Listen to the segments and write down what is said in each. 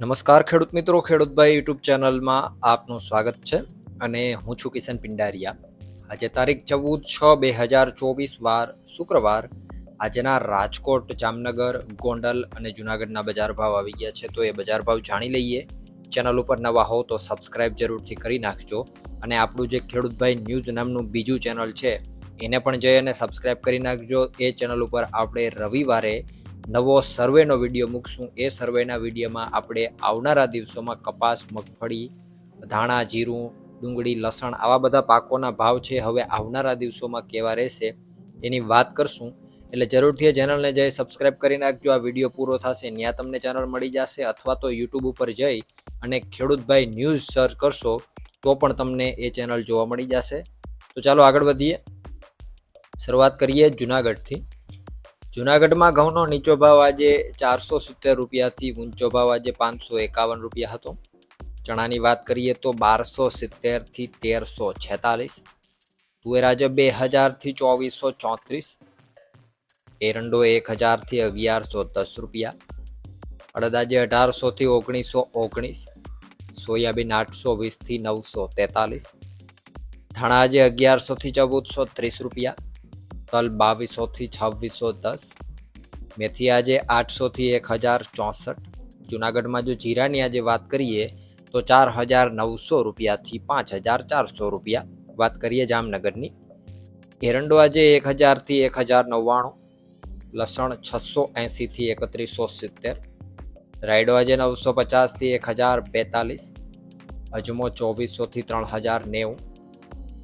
નમસ્કાર ખેડૂત મિત્રો ખેડૂતભાઈ યુટ્યુબ ચેનલમાં આપનું સ્વાગત છે અને હું છું કિશન પિંડારિયા. આજે તારીખ ચૌદ છ બે હજાર ચોવીસ વાર શુક્રવાર આજના રાજકોટ, જામનગર, ગોંડલ અને જુનાગઢના બજાર ભાવ આવી ગયા છે. તો એ બજાર ભાવ જાણી લઈએ. ચેનલ ઉપર નવા હો તો સબસ્ક્રાઇબ જરૂરથી કરી નાખજો. અને આપણું જે ખેડૂતભાઈ ન્યૂઝ નામનું બીજું ચેનલ છે, એને પણ જઈ અને સબસ્ક્રાઇબ કરી નાખજો. એ ચેનલ ઉપર આપણે રવિવારે નવો સર્વેનો વીડિયો મૂકશું. એ સર્વેના વિડીયોમાં આપણે આવનારા દિવસોમાં કપાસ, મગફળી, ધાણા, જીરું, ડુંગળી, લસણ આવા બધા પાકોના ભાવ છે. હવે આવનારા દિવસોમાં કેવા રહેશે એની વાત કરશું. એટલે જરૂરથી ચેનલને જઈ સબસ્ક્રાઇબ કરી નાખજો. આ વીડિયો પૂરો થશે ત્યાં તમને ચેનલ મળી જશે અથવા તો યુટ્યુબ ઉપર જઈ અને ખેડૂતભાઈ ન્યૂઝ સર્ચ કરશો, તો પણ તમને એ ચેનલ જોવા મળી જશે. તો ચાલો આગળ વધીએ. શરૂઆત કરીએ જુનાગઢથી. જુનાગઢમાં ઘઉંનો નીચો ભાવ આજે ચારસો સિત્તેર રૂપિયાથી ઊંચો ભાવ આજે પાંચસો એકાવન રૂપિયા હતો. ચણાની વાત કરીએ તો બારસો સિત્તેરથી તેરસો છેતાલીસ, તુવેર આજે બે હજારથી ચોવીસો ચોત્રીસ, એરંડો એક હજારથી અગિયારસો દસ રૂપિયા, અડદ આજે અઢારસોથી ઓગણીસો ઓગણીસ, સોયાબીન આઠસો વીસથી નવસો તેતાલીસ, ધાણા આજે અગિયારસોથી ચૌદસો ત્રીસ રૂપિયા તલ બાવીસોથી છવ્વીસો દસ. મેથી આજે આઠસોથી એક હજાર ચોસઠ. જુનાગઢમાં જો જીરાની આજે વાત કરીએ, તો ચાર હજાર નવસો રૂપિયાથી પાંચ હજાર ચારસો રૂપિયા. વાત કરીએ જામનગરની. એરંડો આજે એક હજારથી એક હજાર નવ્વાણું. લસણ છસો એંસીથી એકત્રીસો સિત્તેર. રાયડો આજે નવસો પચાસથી એક હજાર બેતાલીસ. અજમો ચોવીસોથી ત્રણ હજાર નેવું.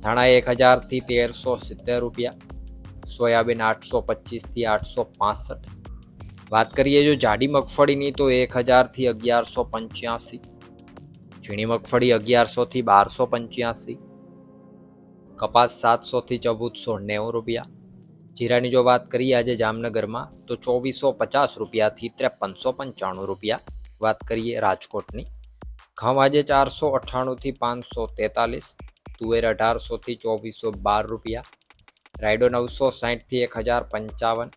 ધાણા એક હજારથી તેરસો સિત્તેર રૂપિયા. સોયાબીન આઠસો પચીસથી આઠસો પાસઠ. વાત કરીએ જો જાડી મગફળીની તો એક હજારથી અગિયારસો પંચ્યાસી. ઝીણી મગફળી અગિયારસોથી બારસો પંચ્યાસી. કપાસ સાતસોથી ચૌદસો નેવું રૂપિયા. જીરાની જો વાત કરીએ આજે જામનગરમાં તો ચોવીસો પચાસ રૂપિયાથી ત્રેપનસો પંચાણું રૂપિયા. વાત કરીએ રાજકોટની. ઘઉં આજે ચારસો અઠ્ઠાણુંથી પાંચસો તેતાલીસ. તુવેર અઢારસોથી ચોવીસો બાર રૂપિયા. રાયડો નવસો સાહીઠથી એક હજાર પંચાવન,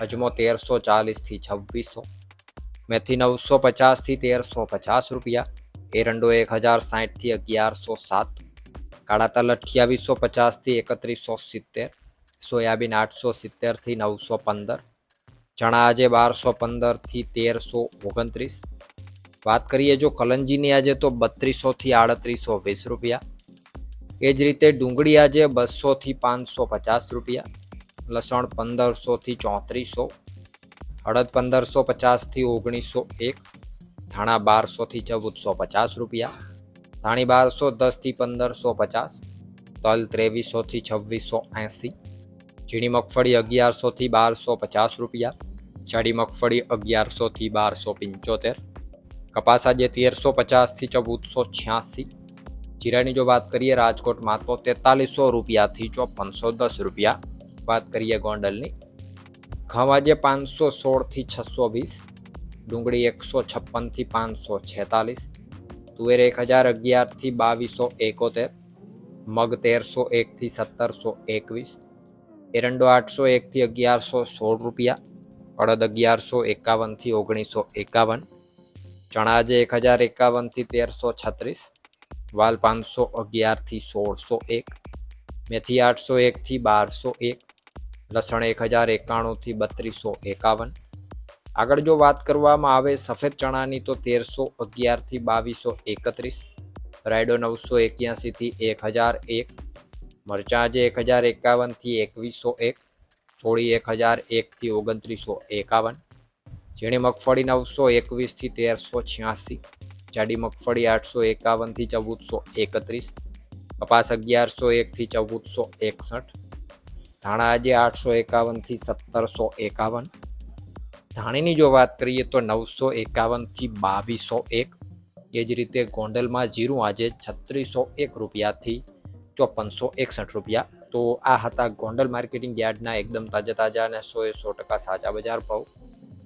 અજમો તેરસો ચાલીસથી છવ્વીસો, મેથી નવસો પચાસથી તેરસો પચાસ રૂપિયા, એરંડો એક હજાર સાહીઠથી અગિયારસો સાત, કાળા તલ અઠ્યાવીસો પચાસથી એકત્રીસો સિત્તેર, સોયાબીન આઠસો સિત્તેરથી નવસો પંદર, ચણા આજે બારસો પંદરથી તેરસો ઓગણત્રીસ. વાત કરીએ જો કલંજીની આજે તો બત્રીસોથી આડત્રીસો વીસ રૂપિયા એ જ રીતે ડુંગળી આજે બસોથી પાંચસો પચાસ રૂપિયા, લસણ પંદરસોથી ચોત્રીસો અડદ પંદરસો પચાસથી ઓગણીસો એક, ધાણા બારસોથી ચૌદસો પચાસ રૂપિયા, ધાણી બારસો દસથી પંદરસો પચાસ, તલ ત્રેવીસોથી છવ્વીસો એંસી, ઝીણી મગફળી અગિયારસોથી બારસો પચાસ રૂપિયા, જાડી મગફળી અગિયારસોથી બારસો પંચોતેર, કપાસ આજે તેરસો પચાસથી ચૌદસો છ્યાસી જીરાની જો વાત કરીએ, રાજકોટમાં તો તેતાલીસો રૂપિયાથી ચોપનસો દસ રૂપિયા. વાત કરીએ ગોંડલની. આજે પાંચસો સોળથી છસો વીસ, ડુંગળી એકસો છપ્પનથી પાંચસો છેતાલીસ, તુવેર એક હજાર અગિયારથી બાવીસો એકોતેર, મગ તેરસો એકથી સત્તરસો એકવીસ, એરંડો આઠસો એકથી અગિયારસો સોળ રૂપિયા, અડદ અગિયારસો એકાવનથી ઓગણીસો એકાવન, ચણા આજે એક હજાર એકાવનથી તેરસો છત્રીસ વાલ પાંચસો અગિયારથી સોળસો એક, મેથી આઠસો એકથી બારસો એક, લસણ એક હજાર એકાણુંથી બત્રીસો એકાવન. આગળ જો વાત કરવામાં આવે સફેદ ચણાની તો તેરસો અગિયારથી બાવીસો એકત્રીસ, રાયડો નવસો એક્યાસીથી એક હજાર એક, મરચાં આજે એક હજાર એકાવનથી એકવીસો એક, ચોળી એક હજાર એકથી ઓગણત્રીસો એકાવન, ઝીણી મગફળી નવસો એકવીસથી તેરસો છ્યાસી જાડી મગફળી આઠસો એકાવનથી ચૌદસો એકત્રીસ, કપાસ અગિયારસો એકથી ચૌદસો એકસઠ, ધાણા આજે આઠસો એકાવનથી સત્તરસો એકાવન. ધાણીની જો વાત કરીએ તો નવસો એકાવનથી બાવીસો એક. એ જ રીતે ગોંડલમાં જીરું આજે છત્રીસો એક રૂપિયાથી ચોપનસો એકસઠ રૂપિયા. તો આ હતા ગોંડલ માર્કેટિંગ યાર્ડના એકદમ તાજા તાજા અને સો એ સો ટકા સાચા બજાર ભાવ.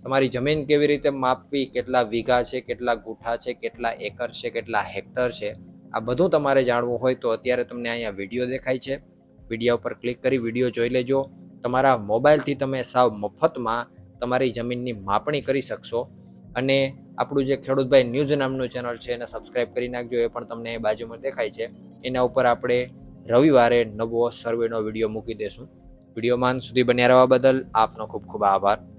તમારી જમીન કેવી રીતે માપવી, કેટલા વીઘા છે, કેટલા ગુઠા છે, કેટલા એકર છે, કેટલા હેક્ટર છે, આ બધું તમારે જાણવું હોય તો અત્યારે તમને અહીંયા વીડિયો દેખાય છે. વીડિયો પર ક્લિક કરી વીડિયો જોઈ લેજો. તમારા મોબાઈલથી તમે સાવ મફતમાં તમારી જમીનની માપણી કરી શકશો. અને આપણું જે ખેડૂતભાઈ ન્યૂઝ નામનું ચેનલ છે, એને સબસ્ક્રાઇબ કરી નાખજો, એ પણ તમને બાજુમાં દેખાય છે. એના ઉપર આપણે રવિવારે નવો સર્વેનો વીડિયો મૂકી દઈશું વિડીયોમાં સુધી બન્યા રહેવા બદલ આપનો ખૂબ ખૂબ આભાર.